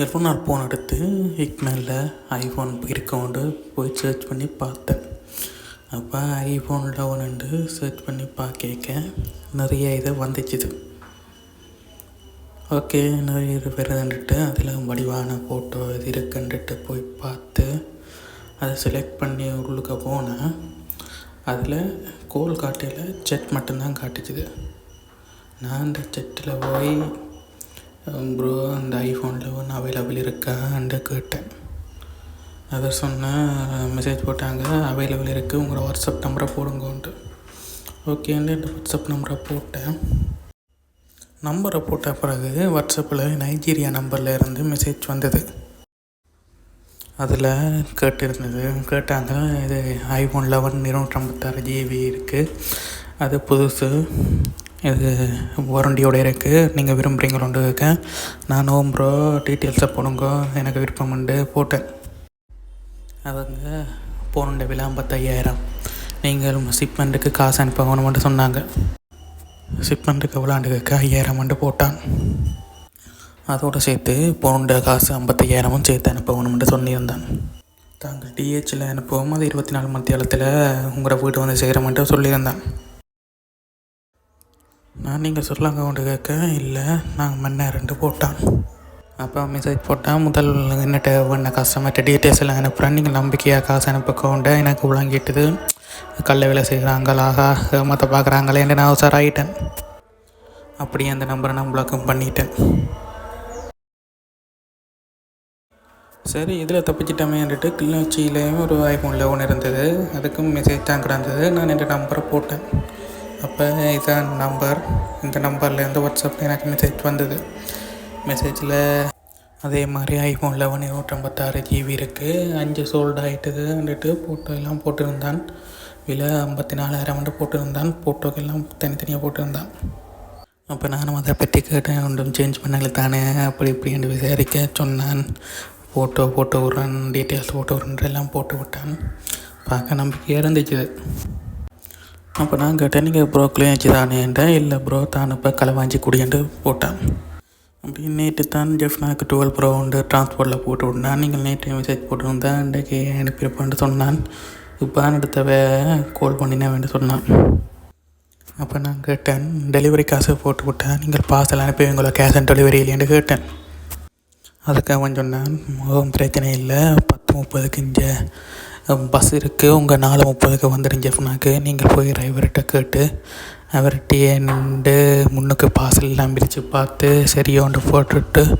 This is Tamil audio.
எவ்வளோ ஃபோன் எடுத்து இக்மேலில் ஐஃபோன் இருக்கோண்டு போய் சர்ச் பண்ணி பார்த்தேன். அப்போ ஐஃபோனில் ஒன்று சர்ச் பண்ணி பார்க்க நிறைய இது வந்துச்சுது. ஓகே நிறைய இது வருதுன்ட்டு அதில் வடிவான ஃபோட்டோ இது இருக்குன்ட்டு போய் பார்த்து அதை செலக்ட் பண்ணி உள்ளுக்க போனேன். அதில் கோல் காட்டையில் செட் மட்டும்தான் காட்டுச்சுது. நான் அந்த செட்டில் போய் ப்ரோ அந்த ஐஃபோனில் ஒன்று அவைலபிள் இருக்கான்னு கேட்டேன். அதை சொன்னேன் மெசேஜ் போட்டாங்க அவைலபிள் இருக்குது உங்களோட வாட்ஸ்அப் நம்பரை போடுங்கன்ட்டு ஓகேன்னு இந்த வாட்ஸ்அப் நம்பரை போட்டேன். நம்பரை போட்ட பிறகு வாட்ஸ்அப்பில் நைஜீரியா நம்பரில் இருந்து மெசேஜ் வந்தது. அதில் கேட்டிருந்தது கேட்டாங்க இது ஐஃபோன் லெவன் இருநூற்றம்பத்தாறு ஜிபி இருக்குது அது புதுசு. இது வாரண்டியோட இருக்குது நீங்கள் விரும்புகிறீங்களோண்டு கேட்க நான் ப்ரோ டீட்டெயில்ஸை போனுங்க எனக்கு விருப்பமுண்டு போட்டேன். அவங்க போனுண்ட விலை ஐம்பத்தையாயிரம். நீங்கள் ஷிப்மெண்ட்டுக்கு காசு அனுப்ப மட்டும் சொன்னாங்க. ஷிப்மெண்ட்டுக்கு எவ்வளோண்டு கேட்க ஐயாயிரம் மட்டும் போட்டான். அதோடு சேர்த்து போனுண்ட காசு ஐம்பத்தையாயிரமும் சேர்த்து அனுப்ப வேணுமென்று சொல்லியிருந்தான் தாங்கள் டிஹெச்சில் அனுப்புவோம் அது இருபத்தி நாலு மத்தியாலத்தில் உங்களோட வீடு வந்து செய்கிறமென்ட்டு சொல்லியிருந்தான். நான் நீங்கள் சொல்லாங்க கொண்டு கேட்க? இல்லை நாங்கள் மண்ணை ரெண்டு போட்டான். அப்போ மெசேஜ் போட்டால் முதல் என்னட்ட பண்ண கஸ்டமர்கிட்ட டீட்டெயில்ஸ் எல்லாம் அனுப்புகிறேன் நீங்கள் நம்பிக்கையாக காசு அனுப்பக்கோண்ட எனக்கு விளங்கிட்டுது. கல்ல வேலை செய்கிறாங்களாக மற்ற பார்க்குறாங்களே என்று நான் சார் ஆகிட்டேன் அப்படியே அந்த நம்பரை நான் பிளாக்கும் பண்ணிட்டேன். சரி இதில் தப்பிச்சிட்டமேன்ட்டு கிளிநொச்சியிலேயும் ஒரு ஐஃபோனில் ஒன்று இருந்தது. அதுக்கும் மெசேஜ் தான் கிடந்தது. நான் என் நம்பரை போட்டேன். அப்போ இதான் நம்பர். இந்த நம்பர்லேருந்து வாட்ஸ்அப்பில் எனக்கு மெசேஜ் வந்தது. மெசேஜில் அதே மாதிரி ஐஃபோன் லெவன் இருநூற்றம்பத்தாறு ஜிபி இருக்குது அஞ்சு சோல்டு ஆகிட்டுதுன்ட்டு ஃபோட்டோ எல்லாம் போட்டிருந்தான். விலை ஐம்பத்தி நாலாயிரம் போட்டிருந்தான். ஃபோட்டோக்கெல்லாம் தனித்தனியாக போட்டிருந்தான். அப்போ நானும் அதை பற்றி கேட்டேன். ஒன்றும் சேஞ்ச் பண்ணல தானே? அப்படி இப்படி என்று விசாரிக்க சொன்னான். ஃபோட்டோ போட்டு விட்றான் டீட்டெயில்ஸ் போட்டு விட்றேன் எல்லாம் போட்டு விட்டான். பார்க்க நம்பிக்கையாக இருந்துச்சு. அப்போ நான் கேட்டேன் நீங்கள் ப்ரோ கிளியாச்சி இல்லை ப்ரோ தான் இப்போ களவாஞ்சி குடியன்ட்டு போட்டேன். அப்படி நேற்று தான் ஜெஃப்னாக்கு டுவெல் ப்ரோ உண்டு டிரான்ஸ்போர்ட்டில் போட்டு விட்னான் நீங்கள் நேற்று மெசேஜ் போட்டுருந்தேன் அன்றைக்கு அனுப்பியிருப்பேன்ட்டு சொன்னான். இப்போ அடுத்தவ கால் பண்ணினா வேண்டு சொன்னான். அப்போ நான் கேட்டேன் டெலிவரி காசு போட்டு விட்டேன் நீங்கள் பார்சல் அனுப்பிவிங்களோ கேஷ் ஆன் டெலிவரி இல்லைன்னு கேட்டேன். அதுக்கு அவன் சொன்னான் முகம் பிரச்சனை இல்லை. பத்து முப்பதுக்கு இங்கே பஸ் இருக்குது உங்கள் நாலு முப்பதுக்கு வந்துடும் ஜெஃப்னாக்கு. நீங்கள் போய் டிரைவர்கிட்ட கேட்டு அவர்கிட்டயே நின்று முன்னுக்கு பார்சல்லாம் எல்லாம் பிரித்து பார்த்து சரியோண்டு போட்டுட்டு